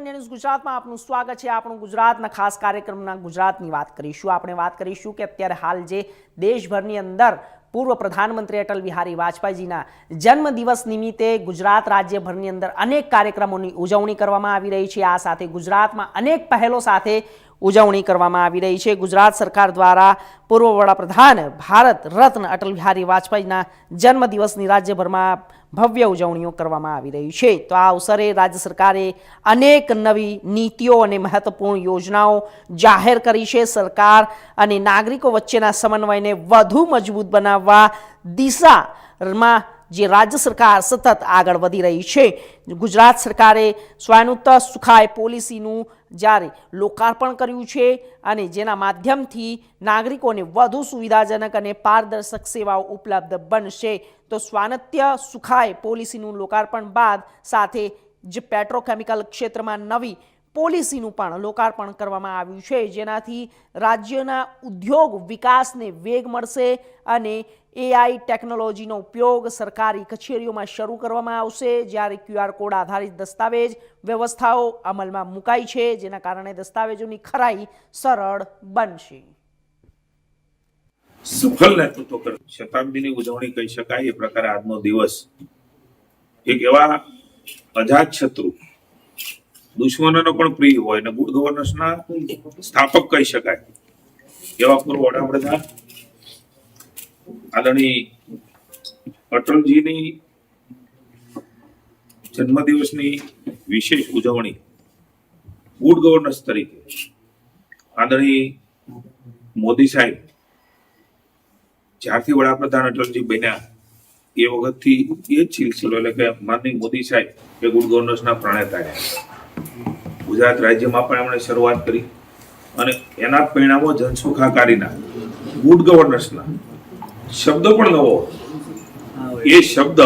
News ગુજરાતમાં. આપનું સ્વાગત છે આપણું ગુજરાતના ખાસ કાર્યક્રમના ગુજરાતની વાત કરીશું. આપણે વાત કરીશું કે અત્યારે હાલ જે દેશભરની અંદર પૂર્વ પ્રધાનમંત્રી અટલ બિહારી વાજપેયીજીના જન્મદિવસ નિમિત્તે ગુજરાત રાજ્યભરની અંદર અનેક કાર્યક્રમોની ઉજવણી કરવામાં આવી રહી છે. આ સાથે ગુજરાતમાં અનેક પહેલો સાથે ઉજવણી કરવામાં આવી રહી છે. ગુજરાત સરકાર દ્વારા પૂર્વ વડાપ્રધાન ભારત રત્ન અટલ બિહારી વાજપેયીના જન્મદિવસની રાજ્યભરમાં ભવ્ય ઉજવણીઓ કરવામાં આવી રહી છે. તો આ અવસરે રાજ્ય સરકારે અનેક નવી નીતિઓ અને મહત્વપૂર્ણ યોજનાઓ જાહેર કરી છે. સરકાર અને નાગરિકો વચ્ચેના સમન્વયને વધુ મજબૂત બનાવવા દિશામાં જે રાજ્ય સરકાર સતત આગળ વધી રહી છે. ગુજરાત સરકારે સ્વાયનુત્ત સુખાય પોલિસીનું જ્યારે લોકાર્પણ કર્યું છે અને જેના માધ્યમથી નાગરિકોને વધુ સુવિધાજનક અને પારદર્શક સેવાઓ ઉપલબ્ધ બનશે, તો સ્વાનત્ય સુખાય પોલિસીનું લોકાર્પણ બાદ સાથે જે પેટ્રોકેમિકલ ક્ષેત્રમાં નવી પોલિસીનું પણ લોકાર્પણ કરવામાં આવ્યું છે. જેનાથી રાજ્યના ઉદ્યોગ વિકાસને વેગ મળશે અને એઆઈ ટેકનોલોજીનો ઉપયોગ સરકારી કચેરીઓમાં શરૂ કરવામાં આવશે. જ્યારે ક્યુઆર કોડ આધારિત દસ્તાવેજ વ્યવસ્થાઓ અમલમાં મુકાઈ છે, જેના કારણે દસ્તાવેજોની ખરાઈ સરળ બનશે. સફળ નેતૃત્વ શતાબ્દીની ઉજવણી કહી શકાય, એ પ્રકારે આજનો દિવસ એક એવા અજાત શત્રુ દુશ્મનોનો પણ પ્રિય હોય અને ગુડ ગવર્નન્સના સ્થાપક કહી શકાય. એવા પૂર્વ વડાપ્રધાન આદરણીય અટલજીની જન્મદિવસની વિશેષ ઉજવણી ગુડ ગવર્નન્સ તરીકે આદરણીય મોદી સાહેબ જ્યારથી વડાપ્રધાન અટલજી બન્યા, એ વખતથી એ જ સિલસિલો એટલે કે માનની મોદી સાહેબ એ ગુડ ગવર્નન્સના પ્રણેતા છે ગુજરાત રાજ્યમાં પણ એમણે શરૂઆત કરી અને એના પરિણામો જનસુખાકારીના ગુડ ગવર્નન્સના શબ્દ પણ નવો. એ શબ્દ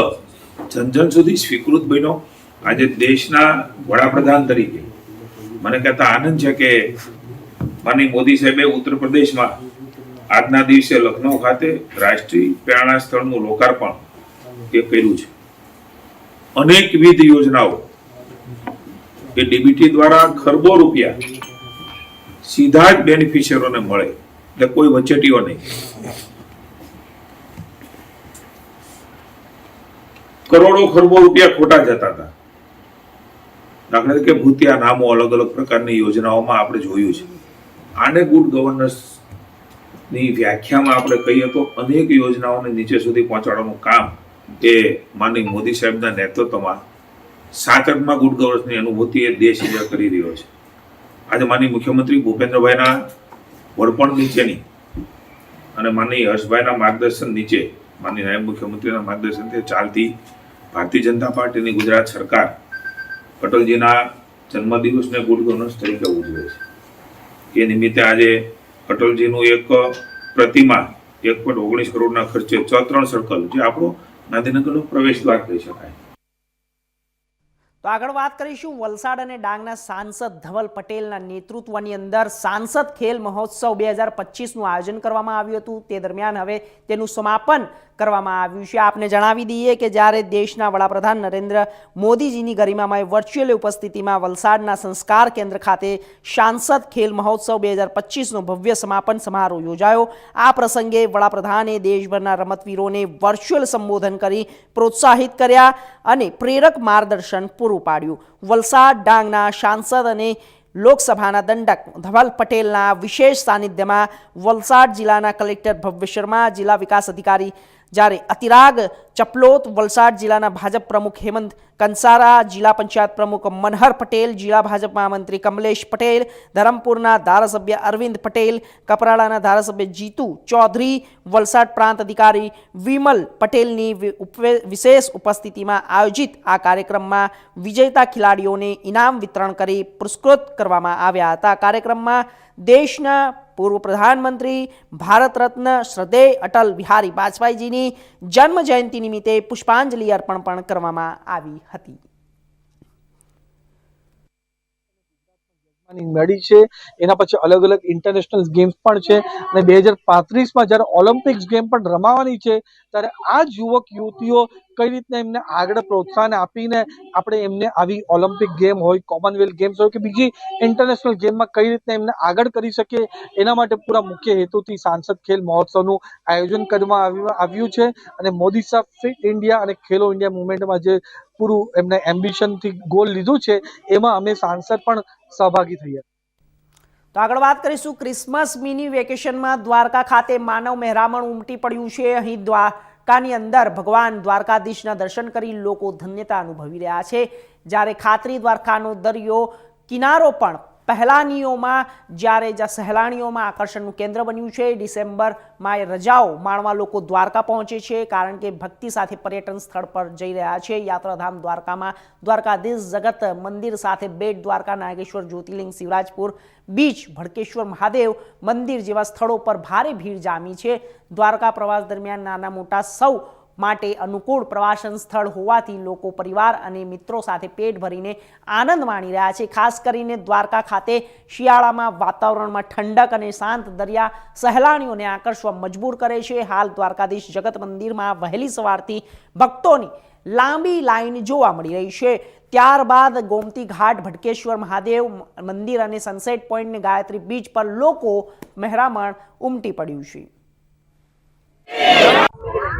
જન જન સુધી સ્વીકૃત બન્યો. આજે દેશના વડાપ્રધાન તરીકે મને કહેતા આનંદ છે કે માનનીય મોદી સાહેબે ઉત્તર પ્રદેશમાં આજના દિવસે લખનૌ ખાતે રાષ્ટ્રીય પ્રેરણા સ્થળનું લોકાર્પણ એ કર્યું છે. અનેકવિધ યોજનાઓ એ ડીબીટી દ્વારા ખરબો રૂપિયા સીધા જ બેનિફિશિયરોને મળે. એટલે કોઈ વચેટીઓ નહીં. કરોડો ખરબો રૂપિયા ખોટા જતા હતા. દાખલા તરીકે ભૂતિયા નામો અલગ અલગ પ્રકારની યોજનાઓમાં આપણે જોયું છે. આને ગુડ ગવર્નન્સની વ્યાખ્યામાં આપણે કહીએ તો અનેક યોજનાઓને નીચે સુધી પહોંચાડવાનું કામ એ માનની મોદી સાહેબના નેતૃત્વમાં સાત અર્થમાં ગુડ ગવર્નન્સની અનુભૂતિ એ દેશ જ કરી રહ્યો છે. આજે માનની મુખ્યમંત્રી ભૂપેન્દ્રભાઈના વડપણ નીચેની અને માનની હર્ષભાઈના માર્ગદર્શન નીચે માનની નાયબ મુખ્યમંત્રીના માર્ગદર્શનથી ચાલતી ભારતીય જનતા પાર્ટીની ગુજરાત સરકાર અટલજીના જન્મદિવસને ગુડ ગવર્નન્સ તરીકે ઉજવે છે. એ નિમિત્તે આજે અટલજીનું એક પ્રતિમા એક પોઈન્ટ ઓગણીસ કરોડના ખર્ચે છ ત્રણ સર્કલ જે આપણો ગાંધીનગરનો પ્રવેશ દ્વાર કહી શકાય. તો આગળ વાત કરીશું વલસાડ અને ડાંગના સાંસદ ધવલ પટેલના નેતૃત્વની અંદર સાંસદ ખેલ મહોત્સવ બે હજાર પચીસનું આયોજન કરવામાં આવ્યું હતું. તે દરમિયાન હવે તેનું સમાપન કરવામાં આવ્યું છે. આપને જણાવી દઈએ કે જ્યારે દેશના વડાપ્રધાન નરેન્દ્ર મોદીજીની ગરિમામય વર્ચ્યુઅલ ઉપસ્થિતિમાં વલસાડના સંસ્કાર કેન્દ્ર ખાતે સાંસદ ખેલ મહોત્સવ બે હજાર પચીસનો ભવ્ય સમાપન સમારોહ યોજાયો. આ પ્રસંગે વડાપ્રધાને દેશભરના રમતવીરોને વર્ચ્યુઅલ સંબોધન કરી પ્રોત્સાહિત કર્યા અને પ્રેરક માર્ગદર્શન પૂરું પાડ્યું. વલસાડ ડાંગના સાંસદ અને લોકસભાના દંડક ધવલ પટેલના વિશેષ સાનિધ્યમાં વલસાડ જિલ્લાના કલેક્ટર ભવ્ય શર્મા, જિલ્લા વિકાસ અધિકારી જ્યારે અતિરાગ, ચપલોત, વલસાડ જિલ્લાના ભાજપ પ્રમુખ હેમંત કંસારા, જિલ્લા પંચાયત પ્રમુખ મનહર પટેલ, જિલ્લા ભાજપ મહામંત્રી કમલેશ પટેલ, ધરમપુરના ધારાસભ્ય અરવિંદ પટેલ, કપરાડાના ધારાસભ્ય જીતુ ચૌધરી, વલસાડ પ્રાંત અધિકારી વિમલ પટેલની વિશેષ ઉપસ્થિતિમાં આયોજિત આ કાર્યક્રમમાં વિજેતા ખેલાડીઓને ઇનામ વિતરણ કરી પુરસ્કૃત કરવામાં આવ્યા હતા. કાર્યક્રમમાં દેશના પૂર્વ પ્રધાનમંત્રી ભારત રત્ન શ્રદ્ધેય અટલ બિહારી વાજપેયીજીની જન્મ જયંતિ નિમિત્તે પુષ્પાંજલિ અર્પણ પણ કરવામાં આવી હતી. મેળી છે. એના પછી અલગ અલગ ઇન્ટરનેશનલ ગેમ્સ પણ છે. અને બે હજાર પાંત્રીસમાં જ્યારે ઓલિમ્પિક્સ ગેમ પણ રમાવાની છે ત્યારે આ જ યુવક યુવતીઓ કઈ રીતના એમને આગળ પ્રોત્સાહન આપીને આપણે એમને આવી ઓલિમ્પિક ગેમ હોય કોમનવેલ્થ ગેમ્સ હોય કે બીજી ઇન્ટરનેશનલ ગેમમાં કઈ રીતના એમને આગળ કરી શકે એના માટે પૂરા મુખ્ય હેતુથી સાંસદ ખેલ મહોત્સવનું આયોજન કરવામાં આવ્યું આવ્યું છે. અને મોદી સાહેબ ફિટ ઇન્ડિયા અને ખેલો ઇન્ડિયા મુવમેન્ટમાં જે પૂરું એમને એમ્બિશનથી ગોલ લીધું છે, એમાં અમે સાંસદ પણ સહભાગી થઈએ. તો આગળ વાત કરીશું ક્રિસમસ મિની વેકેશનમાં દ્વારકા ખાતે માનવ મહેરામણ ઉમટી પડ્યું છે. અહીં દ્વારકાની અંદર ભગવાન દ્વારકાધીશના દર્શન કરી લોકો ધન્યતા અનુભવી રહ્યા છે. જ્યારે ખાતરી દ્વારકાનો દરિયો કિનારો પણ પહેલાનીઓમાં, જ્યારે જ્યાં સહેલાણીઓમાં આકર્ષણનું કેન્દ્ર બન્યું છે ડિસેમ્બરમાં એ રજાઓ માણવા લોકો દ્વારકા પહોંચે છે, કારણ કે ભક્તિ સાથે પર્યટન સ્થળ પર જઈ રહ્યા છે. યાત્રાધામ દ્વારકામાં દ્વારકાધીશ જગત મંદિર સાથે બેટ દ્વારકા, નાગેશ્વર, જ્યોતિર્લિંગ, શિવરાજપુર બીચ, ભડકેશ્વર મહાદેવ મંદિર જેવા સ્થળો પર ભારે ભીડ જામી છે. દ્વારકા પ્રવાસ દરમિયાન નાના મોટા સૌ માટે અનુકૂળ પ્રવાસન સ્થળ હોવાથી લોકો પરિવાર અને મિત્રો સાથે પેટ ભરીને આનંદ માણી રહ્યા છે. ખાસ કરીને દ્વારકા ખાતે શિયાળામાં વાતાવરણમાં ઠંડક અને શાંત દરિયા સહેલાણીઓને આકર્ષવા મજબૂર કરે છે. હાલ દ્વારકાધીશ જગત મંદિરમાં વહેલી સવારથી ભક્તોની લાંબી લાઈન જોવા મળી રહી છે. ત્યારબાદ ગોમતી ઘાટ, ભટકેશ્વર મહાદેવ મંદિર અને સનસેટ પોઈન્ટને ગાયત્રી બીચ પર લોકો મહેરામણ ઉમટી પડ્યું છે.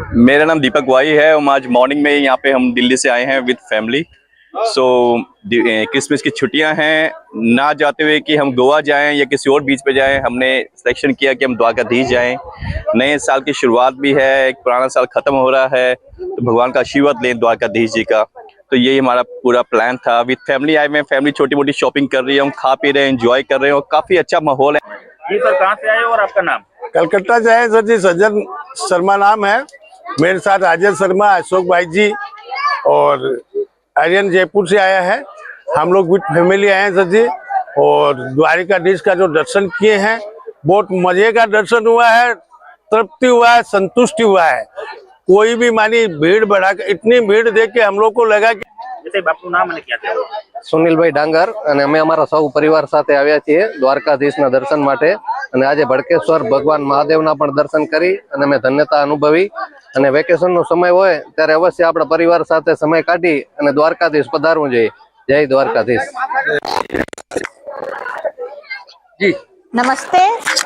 मेरा नाम दीपक वाई है। हम आज मॉर्निंग में यहाँ पे हम दिल्ली से आए हैं विद फैमिली सो क्रिसमस की छुट्टियाँ हैं। ना जाते हुए कि हम गोवा जाएँ या किसी और बीच पे जाएँ हमने सिलेक्शन किया कि हम द्वारकाधीश जाएँ। नए साल की शुरुआत भी है एक पुराना साल खत्म हो रहा है तो भगवान का आशीर्वाद लें द्वारकाधीश जी का। तो यही हमारा पूरा प्लान था। विद फैमिली आए हुए फैमिली छोटी मोटी शॉपिंग कर रही है हम खा पी रहे हैं इंजॉय कर रहे हैं और काफ़ी अच्छा माहौल है। जी सर कहाँ से आए और आपका नाम? कलकत्ता से है सर जी सज्जन शर्मा नाम है। मेरे साथ राजेंद्र शर्मा अशोक भाई जी और आर्यन जयपुर से आया है। हम लोग विथ फैमिली आए हैं सर जी और द्वारिकाधीश का जो दर्शन किए हैं बहुत मज़े का दर्शन हुआ है तृप्ति हुआ है संतुष्टि हुआ है। कोई भी मानी भीड़ बढ़ा इतनी भीड़ देख के हम लोग को लगा कि बापू नाम અને ક્યાં સુનિલભાઈ ડાંગર અને અમે અમારા સૌ પરિવાર સાથે આવ્યા છીએ દ્વારકાધીશના દર્શન માટે. અને આજે ભડકેશ્વર ભગવાન મહાદેવના પણ અને વેકેશનનો સમય હોય ત્યારે અવશ્ય આપણા પરિવાર સાથે સમય કાઢી અને દ્વારકાધીશ પધારવું જોઈએ જય દ્વારકાધીશ नमस्ते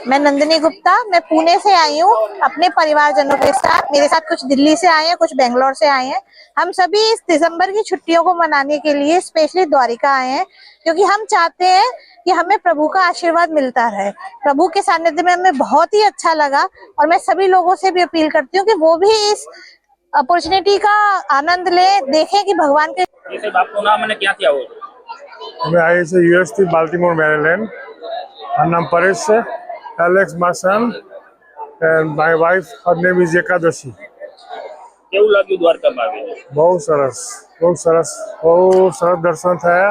मैं नंदिनी गुप्ता मैं पुणे से आई हूँ अपने परिवारजनों के साथ मेरे साथ कुछ दिल्ली से आए हैं कुछ बेंगलोर से आए हैं हम सभी इस दिसंबर की छुट्टियों को मनाने के लिए स्पेशली द्वारिका आए हैं क्योंकि हम चाहते हैं कि हमें प्रभु का आशीर्वाद मिलता रहे। प्रभु के सानिध्य में हमें बहुत ही अच्छा लगा और मैं सभी लोगों से भी अपील करती हूँ कि वो भी इस अपॉर्चुनिटी का आनंद ले देखें कि भगवान के मैंने क्या किया वो? मैं आई से यूएस नाम Paresh Alex Mason and my wife her name is Ekadashi. કેવું લાગ્યું દ્વારકામાં આવીને બહુ સરસ બહુ સરસ બહુ સરસ દર્શન થયા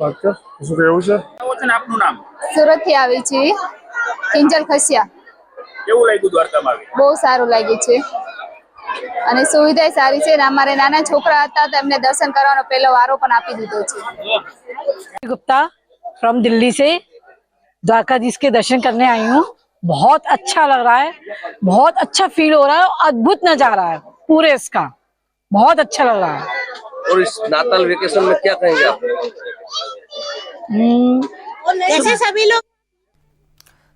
વ્યવસ્થા વિશે શું કહેશો વાત કર શું કહેવું છે આવો છે ને આપનું નામ સુરત થી આવી છીએ કિંજલ ખસિયા કેવું લાગ્યું દ્વારકામાં આવીને બહુ સારું લાગ્યું છે અને સુવિધા સારી છે અને અમારે નાના છોકરા હતા તો એમને દર્શન કરવાનો પહેલો વારો પણ આપી દીધો છે गुप्ता फ्रॉम दिल्ली से द्वारकाधीश के दर्शन करने आई हूँ बहुत अच्छा लग रहा है बहुत अच्छा फील हो रहा है और अद्भुत नजारा है पूरे इसका बहुत अच्छा लग रहा है और इस नाताल वेकेशन में क्या कहेंगे आप हम्म, ऐसे सभी लोग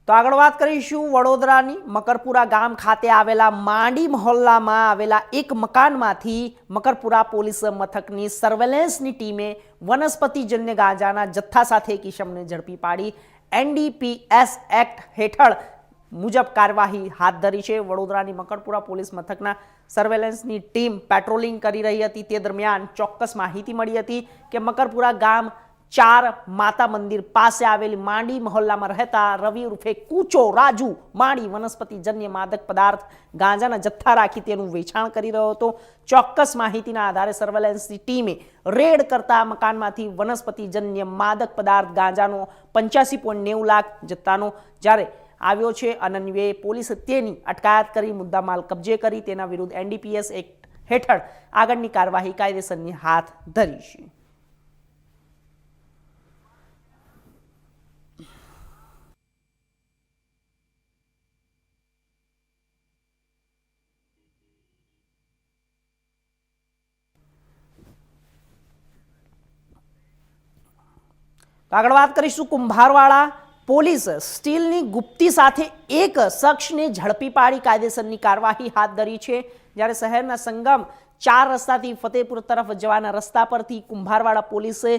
તો આગળ વાત કરીશું વડોદરાની મકરપુરા ગામ ખાતે આવેલા માંડી મહોલ્લામાં આવેલા એક મકાનમાંથી મકરપુરા પોલીસ મથકની સર્વેલન્સની ટીમે વનસ્પતિજન્ય ગાંજાના જથ્થા સાથે એક ઈસમને ઝડપી પાડી એનડીપીએસ એક્ટ હેઠળ મુજબ કાર્યવાહી હાથ ધરી છે વડોદરાની મકરપુરા પોલીસ મથકના સર્વેલન્સની ટીમ પેટ્રોલિંગ કરી રહી હતી. તે દરમિયાન ચોક્કસ માહિતી મળી હતી કે મકરપુરા ગામ ચાર માતા મંદિર પાસે આવેલી માંડી મહોલ્લામાં રહેતા રવિ ઉર્ફે કૂચો રાજુ માંડી વનસ્પતિજન્ય માદક પદાર્થ ગાંજાના જથ્થા રાખી તેનું વેચાણ કરી રહ્યો હતો. ચોક્કસ માહિતીના આધારે સર્વેલન્સની ટીમે રેડ કરતા મકાનમાંથી વનસ્પતિજન્ય માદક પદાર્થ ગાંજાનો પંચ્યાસી પોઈન્ટ નેવું લાખ જથ્થાનો જ્યારે આવ્યો છે. અનન્યએ પોલીસ તેની અટકાયત કરી, મુદ્દામાલ કબજે કરી, તેના વિરુદ્ધ એનડીપીએસ એક્ટ હેઠળ આગળની કાર્યવાહી કાયદેસરની હાથ ધરી છે. આગળ વાત કરીશું કુંભારવાળા પોલીસ સ્ટીલની ગુપ્તી સાથે એક શખ્સને ઝડપી પાડી કાયદેસરની કાર્યવાહી હાથ ધરી છે. જ્યારે શહેરના સંગમ ચાર રસ્તાથી ફતેપુર તરફ જવાના રસ્તા પરથી કુંભારવાડા પોલીસે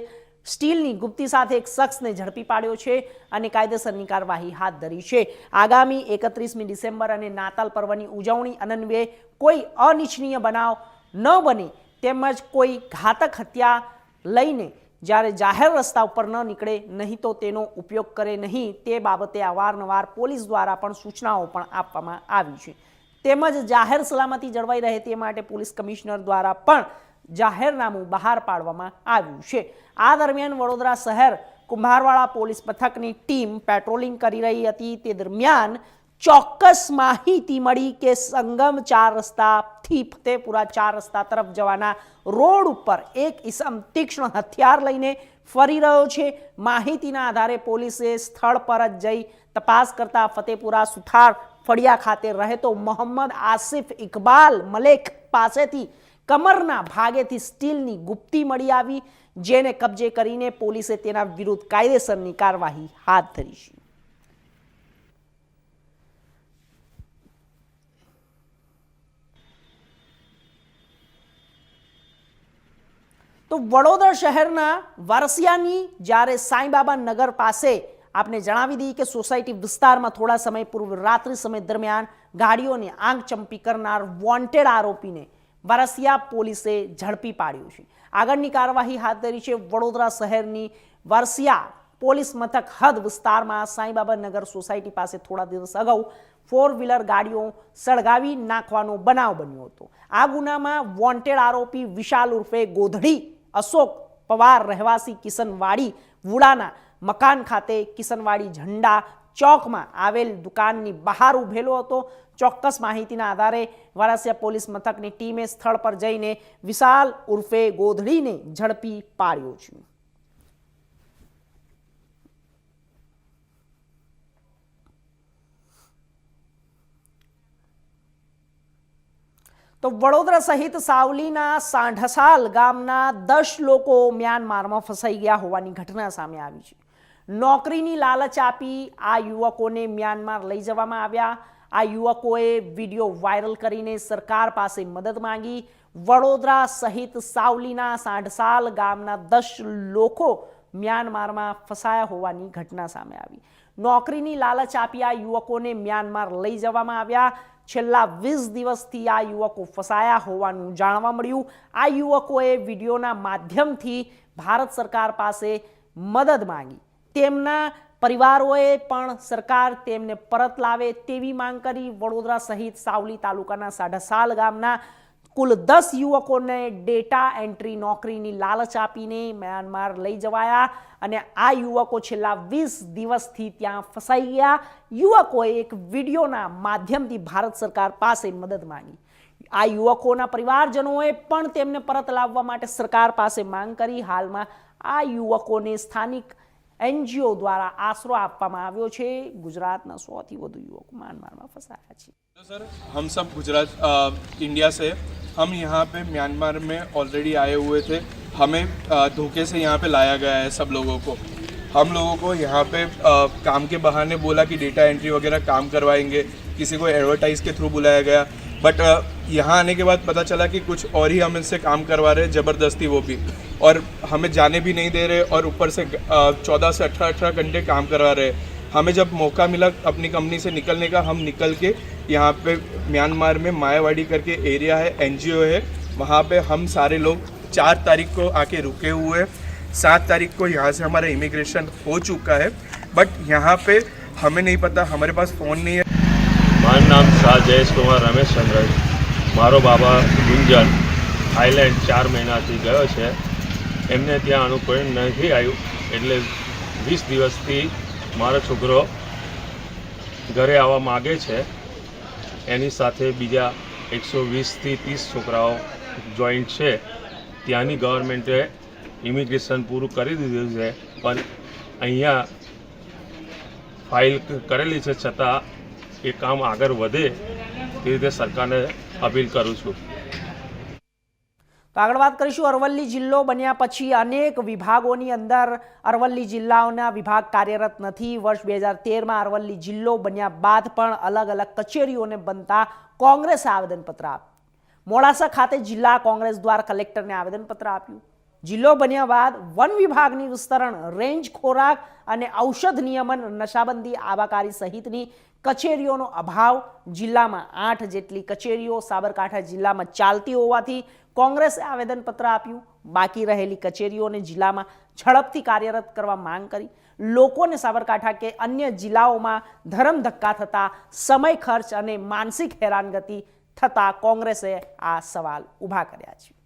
સ્ટીલની ગુપ્તી સાથે એક શખ્સને ઝડપી પાડ્યો છે અને કાયદેસરની કાર્યવાહી હાથ ધરી છે. આગામી એકત્રીસમી ડિસેમ્બર અને નાતાલ પર્વની ઉજવણી અનન્વયે કોઈ અનિચ્છનીય બનાવ ન બને, તેમજ કોઈ ઘાતક હત્યા લઈને જ્યારે જાહેર રસ્તા ઉપર ન નીકળે, નહીં તો તેનો ઉપયોગ કરે નહીં. તે બાબતે અવારનવાર પોલીસ દ્વારા પણ સૂચનાઓ પણ આપવામાં આવી છે. તેમજ જાહેર સલામતી જળવાઈ રહે તે માટે પોલીસ કમિશનર દ્વારા પણ જાહેરનામું બહાર પાડવામાં આવ્યું છે. આ દરમિયાન વડોદરા શહેર કુંભારવાળા પોલીસ મથકની ટીમ પેટ્રોલિંગ કરી રહી હતી. તે દરમિયાન ચોક્કસ માહિતી મળી કે સંગમ ચાર રસ્તાથી ફતેપુરા ચાર રસ્તા તરફ જવાના રોડ ઉપર એક ઈસમ તીક્ષ્ણ હથિયાર લઈને ફરી રહ્યો છે. માહિતીના આધારે પોલીસે સ્થળ પર જ જઈ તપાસ કરતા ફતેપુરા સુથાર ફળિયા ખાતે રહેતો મોહમ્મદ આસિફ ઇકબાલ મલેક પાસેથી કમરના ભાગેથી સ્ટીલની ગુપ્તી મળી આવી, જેને કબજે કરીને પોલીસે તેના વિરુદ્ધ કાયદેસરની કાર્યવાહી હાથ ધરી છે. તો વડોદરા શહેરના વારસિયાની જ્યારે સાંઈબાબા નગર પાસે આપને જણાવી દઈએ કે સોસાયટી વિસ્તારમાં થોડા સમય પૂર્વ રાત્રિ સમય દરમિયાન ગાડીઓને આંખ ચંપી કરનાર વોન્ટેડ આરોપીને વારસિયા પોલીસે ઝડપી પાડ્યું છે. આગળની કાર્યવાહી હાથ ધરી છે વડોદરા શહેરની વારસિયા પોલીસ મથક હદ વિસ્તારમાં સાંઈબાબા નગર સોસાયટી પાસે થોડા દિવસ અગાઉ ફોર વ્હીલર ગાડીઓ સળગાવી નાખવાનો બનાવ બન્યો હતો. આ ગુનામાં વોન્ટેડ આરોપી વિશાલ ઉર્ફે ગોધડી અશોક પવાર રહેવાસી કિશનવાડી વુડાના મકાન ખાતે કિશનવાડી ઝંડા ચોકમાં આવેલ દુકાનની બહાર ઊભેલો હતો. ચોક્કસ માહિતીના આધારે વારાસિયા પોલીસ મથકની ટીમે સ્થળ પર જઈને વિશાલ ઉર્ફે ગોધડીને ઝડપી પાડ્યો છે. તો વડોદરા સહિત સાવલીના સાંઢસાલ ગામના દસ લોકો મ્યાનમારમાં ફસાઈ ગયા હોવાની ઘટના સામે આવી છે. નોકરીની લાલચ આપી આ યુવકોને મ્યાનમાર લઈ જવામાં આવ્યા. આ યુવકોએ વીડિયો વાયરલ કરીને સરકાર પાસે મદદ માંગી. વડોદરા સહિત સાવલીના સાંઢસાલ ગામના દસ લોકો મ્યાનમારમાં ફસાયા હોવાની ઘટના સામે આવી. નોકરીની લાલચ આપી આ યુવકોને મ્યાનમાર લઈ જવામાં આવ્યા. છેલ્લા વીસ દિવસથી આ યુવકો ફસાયા હોવાનું જાણવા મળ્યું. આ યુવકોએ વિડીયોના માધ્યમથી ભારત સરકાર પાસે મદદ માંગી. તેમના પરિવારોએ પણ સરકાર તેમને પરત લાવે તેવી માંગ કરી. વડોદરા સહિત સાવલી તાલુકાના સાઢસાલ ગામના કુલ દસ યુવકોને ડેટા એન્ટ્રી નોકરીની લાલચ આપીને મ્યાનમાર લઈ જવાયા અને આ યુવકો છેલ્લા વીસ દિવસથી ત્યાં ફસાઈ ગયા. યુવકોએ એક વિડીયોના માધ્યમથી ભારત સરકાર પાસે મદદ માંગી. આ યુવકોના પરિવારજનોએ પણ તેમને પરત લાવવા માટે સરકાર પાસે માંગ કરી. હાલમાં આ યુવકોને સ્થાનિક એનજીઓ દ્વારા આશરો આપવામાં આવ્યો છે ગુજરાતના સોથી વધુ યુવકો મ્યાનમારમાં ફસાયા છે सर हम सब गुजरात अ, इंडिया से हम यहाँ पे म्यांमार में ऑलरेडी आए हुए थे हमें अ, धोखे से यहाँ पे लाया गया है सब लोगों को हम लोगों को यहाँ पे अ, काम के बहाने बोला कि डेटा एंट्री वगैरह काम करवाएंगे किसी को एडवर्टाइज के थ्रू बुलाया गया बट यहाँ आने के बाद पता चला कि कुछ और ही हम इनसे काम करवा रहे हैं, ज़बरदस्ती वो भी। और हमें जाने भी नहीं दे रहे और ऊपर से चौदह से अठारह अठारह घंटे काम करवा रहे हैं। हमें जब मौका मिला अपनी कंपनी से निकलने का, हम निकल के यहाँ पे म्यांमार में मायावाड़ी करके एरिया है, एनजीओ है, वहाँ पे हम सारे लोग चार तारीख को आके रुके हुए सात तारीख को यहाँ से हमारा इमिग्रेशन हो चुका है। बट यहाँ पे हमें नहीं पता, हमारे पास फ़ोन नहीं है। નામ શાહ રમેશ રમેશચંદ્ર મારો બાબા ગુંજન થાઈલેન્ડ ચાર મહિનાથી ગયો છે. એમને ત્યાં અનુકૂળ નથી આવ્યું. એટલે વીસ દિવસથી મારો છોકરો ઘરે આવવા માગે છે. એની સાથે બીજા એકસો વીસથી ત્રીસ છોકરાઓ જોઈન્ટ છે. ત્યાંની ગવર્મેન્ટે ઇમિગ્રેશન પૂરું કરી દીધું છે. પણ અહીંયા ફાઇલ કરેલી છે છતાં એ કામ આગળ વધે તે રીતે સરકારને અપીલ કરું છું. તો આગળ વાત કરીશું અરવલ્લી જિલ્લો બન્યા પછી અનેક વિભાગોની અંદર અરવલ્લી જિલ્લાઓના વિભાગ કાર્યરત નથી. વર્ષ બે હજાર તેરમાં અરવલ્લી જિલ્લો બન્યા બાદ પણ અલગ અલગ કચેરીઓને બનતા કોંગ્રેસે આવેદનપત્ર આપ્યું. મોડાસા ખાતે જિલ્લા કોંગ્રેસ દ્વારા કલેક્ટરને આવેદનપત્ર આપ્યું. જિલ્લો બન્યા બાદ વન વિભાગની વિસ્તરણ, રેન્જ ખોરાક અને ઔષધ નિયમન, નશાબંધી આબાકારી સહિતની કચેરીઓનો અભાવ જિલ્લામાં આઠ જેટલી કચેરીઓ સાબરકાંઠા જિલ્લામાં ચાલતી હોવાથી કોંગ્રેસે આવેદનપત્ર આપ્યું. બાકી રહેલી કચેરીઓને જિલ્લામાં ઝડપથી કાર્યરત કરવા માંગ કરી. લોકોને સાબરકાંઠા કે અન્ય જિલ્લાઓમાં ધરમ ધક્કા થતા, સમય ખર્ચ અને માનસિક હેરાનગતિ થતાં કોંગ્રેસે આ સવાલ ઊભા કર્યા છે.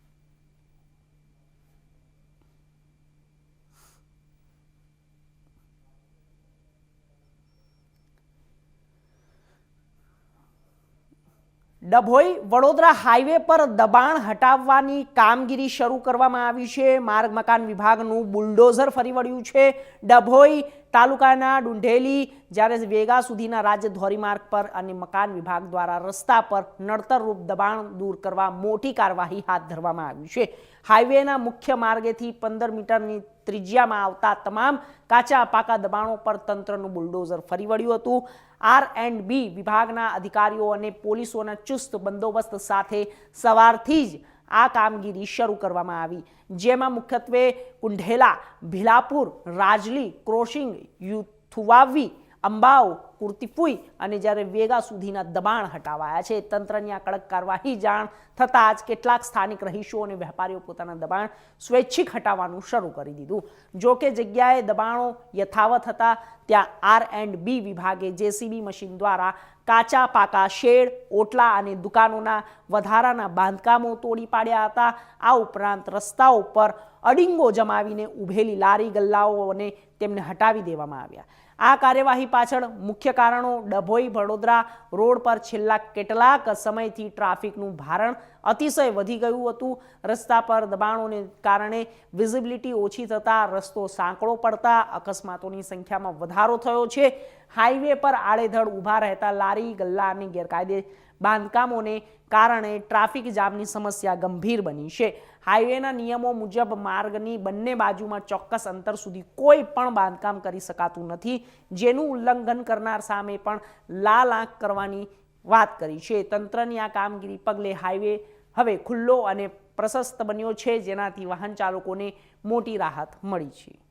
ડભોઈ વડોદરા હાઈવે પર દબાણ હટાવવાની કામગીરી શરૂ કરવામાં આવી છે. માર્ગ મકાન વિભાગનું બુલડોઝર ફરી વળ્યું છે. ડભોઈ તાલુકાના ડુંઢેલી, જ્યારે વેગા સુધીના રાજ્ય ધોરીમાર્ગ પર અને મકાન વિભાગ દ્વારા રસ્તા પર નડતરરૂપ દબાણ દૂર કરવા મોટી કાર્યવાહી હાથ ધરવામાં આવી છે. હાઈવેના મુખ્ય માર્ગેથી પંદર મીટરની ત્રિજ્યામાં આવતા તમામ કાચા પાકા દબાણો પર તંત્રનું બુલડોઝર ફરી વળ્યું હતું. આર એન્ડ બી વિભાગના અધિકારીઓ અને પોલીસોના ચુસ્ત બંદોબસ્ત સાથે સવારથી જ આ કામગીરી શરૂ કરવામાં આવી, જેમાં મુખ્યત્વે કુંઢેલા, ભીલાપુર, રાજલી, ક્રોશિંગ, યુથુવાવી અંબાવ કુર્તિફુઈ અને જ્યારે વેગા સુધીના દબાણ હટાવાયા છે, તંત્રની આ કડક કાર્યવાહી જાણ થતાં જ કેટલાક સ્થાનિક રહીશો અને વેપારીઓ પોતાના દબાણ સ્વૈચ્છિક હટાવવાનું શરૂ કરી દીધું. જો કે જગ્યાએ દબાણો યથાવત હતા, ત્યાં આર એન્ડ બી વિભાગે જેસીબી મશીન દ્વારા કાચા, પાકા શેડ, ઓટલા અને દુકાનોના વધારાના બાંધકામો તોડી પાડ્યા હતા. આ ઉપરાંત રસ્તાઓ પર અડિંગો જમાવીને ઊભેલી લારી ગલ્લાઓને તેમને હટાવી દેવામાં આવ્યા. આ કાર્યવાહી પાછળ મુખ્ય કારણો, ડભોઈ, વડોદરા રોડ પર છેલ્લા કેટલાક સમયથી ટ્રાફિકનું ભારણ અતિશય વધી ગયું હતું. રસ્તા પર દબાણોને કારણે વિઝિબિલિટી ઓછી થતાં રસ્તો સાંકડો પડતા અકસ્માતોની સંખ્યામાં વધારો થયો છે. હાઈવે પર આડેધડ ઊભા રહેતા લારી ગલ્લા અને ગેરકાયદે બાંધકામોને કારણે ટ્રાફિક જામની સમસ્યા ગંભીર બની છે. હાઈવેના નિયમો મુજબ માર્ગની બંને બાજુમાં ચોક્કસ અંતર સુધી કોઈ પણ બાંધકામ કરી શકાતું નથી, જેનું ઉલ્લંઘન કરનાર સામે પણ લાલ આંખ કરવાની વાત કરી છે. તંત્રની આ કામગીરી પગલે હાઈવે હવે ખુલ્લો અને પ્રશસ્ત બન્યો છે, જેનાથી વાહન ચાલકોને મોટી રાહત મળી છે.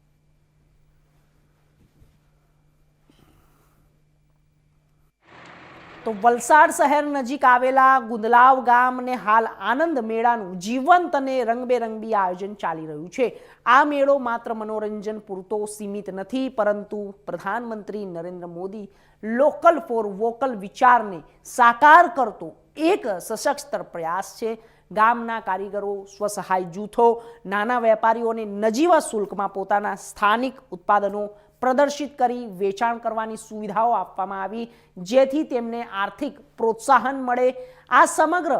તો વલસાડ શહેર નજીક આવેલા ગુંદલાવ ગામને હાલ આનંદ મેળાનું જીવંત અને રંગબેરંગી આયોજન ચાલી રહ્યું છે. આ મેળો માત્ર મનોરંજન પૂરતો સીમિત નથી, પરંતુ પ્રધાનમંત્રી Narendra Modi local for vocal વિચારને સાકાર કરતો એક સશસ્ત્ર પ્રયાસ છે. ગામના કારીગરો, સ્વસહાય જૂથો, નાના વેપારીઓને નજીવા શુલ્કમાં પોતાના સ્થાનિક ઉત્પાદનો પ્રદર્શિત કરી વેચાણ કરવાની સુવિધાઓ આપવામાં આવી, જેથી તેમને આર્થિક પ્રોત્સાહન મળે. આ સમગ્ર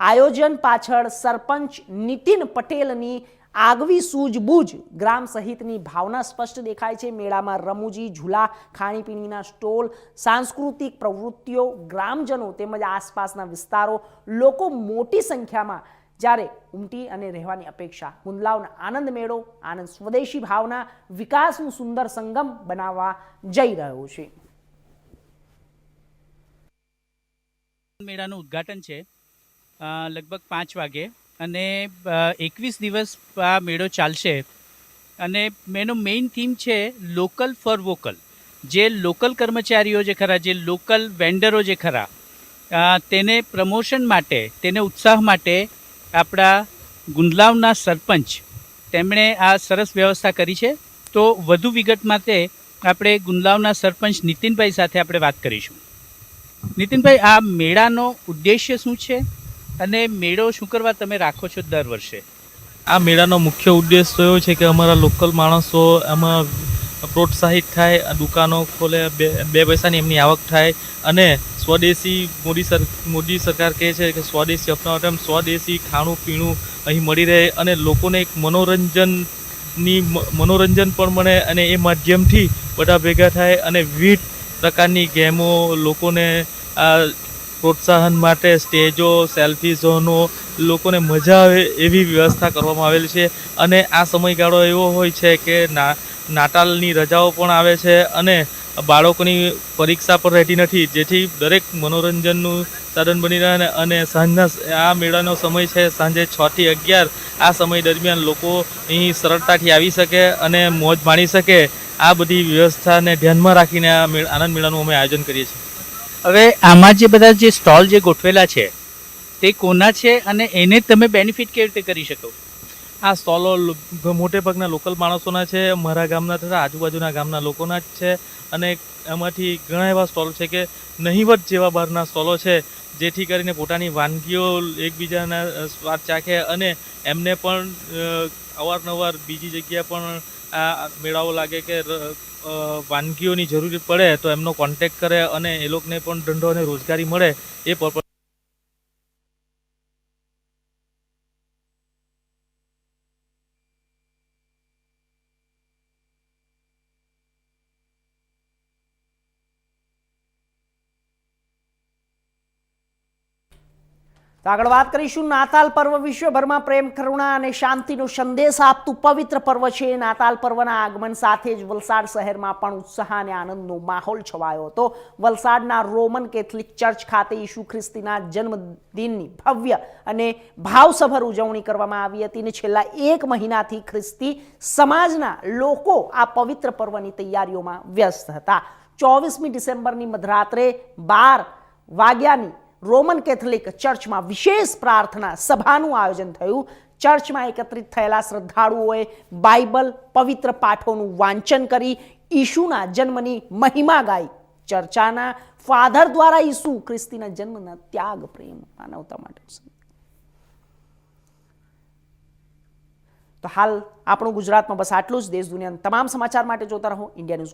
આયોજન પાછળ સરપંચ નીતિન પટેલની આગવી સૂઝબૂઝ ગ્રામ સહિતની ભાવના સ્પષ્ટ દેખાય છે. મેળામાં રમૂજી, ઝૂલા, ખાણીપીણીના સ્ટોલ, સાંસ્કૃતિક પ્રવૃત્તિઓ, ગ્રામજનો તેમજ આસપાસના વિસ્તારો, લોકો મોટી સંખ્યામાં જ્યારે ઉમટી અને રહેવાની અપેક્ષા ગુંદલાવના આનંદ મેળો, આનંદ સ્વદેશી ભાવના, વિકાસનું સુંદર સંગમ બનાવવા જઈ રહ્યો છે. મેળાનું ઉદ્ઘાટન છે લગભગ પાંચ વાગે અને એકવીસ દિવસ આ મેળો ચાલશે. અને એનો મેઇન થીમ છે લોકલ ફોર વોકલ જે લોકલ કર્મચારીઓ જે ખરા, જે લોકલ વેન્ડરો જે ખરા તેને પ્રમોશન માટે, તેને ઉત્સાહ માટે આપણા ગુંદલાવના સરપંચ, તેમણે આ સરસ વ્યવસ્થા કરી છે. તો વધુ વિગત માટે આપણે ગુંદલાવના સરપંચ નીતિનભાઈ સાથે આપણે વાત કરીશું. નીતિનભાઈ, આ મેળાનો ઉદ્દેશ્ય શું છે? અને મેળો શું કરવા તમે રાખો છો દર વર્ષે? આ મેળાનો મુખ્ય ઉદ્દેશ તો એવો છે કે અમારા લોકલ માણસો એમાં પ્રોત્સાહિત થાય, દુકાનો ખોલે, બે બે પૈસાની એમની આવક થાય અને સ્વદેશી મોદી સર, મોદી સરકાર કહે છે કે સ્વદેશી અપનાવવા સ્વદેશી ખાણું, પીણું અહીં મળી રહે અને લોકોને એક મનોરંજનની મનોરંજન પણ મળે અને એ માધ્યમથી બધા ભેગા થાય અને વિવિધ પ્રકારની ગેમો લોકોને આ પ્રોત્સાહન માટે સ્ટેજો, સેલ્ફી ઝોનો લોકોને મજા આવે એવી વ્યવસ્થા કરવામાં આવેલી છે. અને આ સમયગાળો એવો હોય છે કે ના, નાતાલની રજાઓ પણ આવે છે અને બાળકોની પરીક્ષા પર રહેતી નથી. જેથી દરેક મનોરંજનનું સાધન બની રહે અને- સાંજના આ મેળાનો સમય છે સાંજે છથી અગિયાર. આ સમય દરમિયાન લોકો અહીં સરળતાથી આવી શકે અને મોજ માણી શકે. આ બધી વ્યવસ્થાને ધ્યાનમાં રાખીને આ આનંદ મેળાનું અમે આયોજન કરીએ છીએ. હવે આમાં જે બધા જે સ્ટોલ જે ગોઠવેલા છે, તે કોના છે અને એને તમે બેનિફિટ કેવી રીતે કરી શકો? આ સ્ટોલો મોટે ભાગના લોકલ માણસોના છે, મારા ગામના તથા આજુબાજુના ગામના લોકોના જ છે અને એમાંથી ઘણા એવા સ્ટોલ છે કે નહીવત જેવા બહારના સ્ટોલો છે, જેથી કરીને પોતાની વાનગીઓ એકબીજાના સ્વાદ ચાખે અને એમને પણ અવારનવાર બીજી જગ્યા પણ, આ, મેળાઓ લાગે કે વાનગીઓની જરૂર પડે તો એમનો કોન્ટેક કરે અને એ લોકોને પણ ધંધો અને રોજગારી મળે એ પર્પઝ તો આગળ વાત કરીશું. નાતાલ પર્વ વિશ્વભરમાં પ્રેમ, કરુણા અને શાંતિનો સંદેશ આપતું પવિત્ર પર્વ છે. નાતાલ પર્વના આગમન સાથે જ વલસાડ શહેરમાં પણ ઉત્સાહ અને આનંદનો માહોલ છવાયો હતો. વલસાડના રોમન કેથલિક ચર્ચ ખાતે ઈસુ ખ્રિસ્તીના જન્મદિનની ભવ્ય અને ભાવસભર ઉજવણી કરવામાં આવી હતી અને છેલ્લા એક મહિનાથી ખ્રિસ્તી સમાજના લોકો આ પવિત્ર પર્વની તૈયારીઓમાં વ્યસ્ત હતા. ચોવીસમી ડિસેમ્બરની મધરાત્રે બાર વાગ્યાની રોમન કેથલિક ચર્ચમાં વિશેષ પ્રાર્થના સભાનું આયોજન થયું. ચર્ચમાં એકત્રિત થયેલા શ્રદ્ધાળુઓએ બાઇબલ પવિત્ર પાઠોનું વાંચન કરી ઈશુના જન્મની મહિમા ગાઈ. ચર્ચાના ફાધર દ્વારા ઈસુ ખ્રિસ્તીના જન્મના ત્યાગ પ્રેમ માનવતા માટે તો હાલ આપણું ગુજરાતમાં બસ આટલું જ. દેશ દુનિયાના તમામ સમાચાર માટે જોતા રહો. India news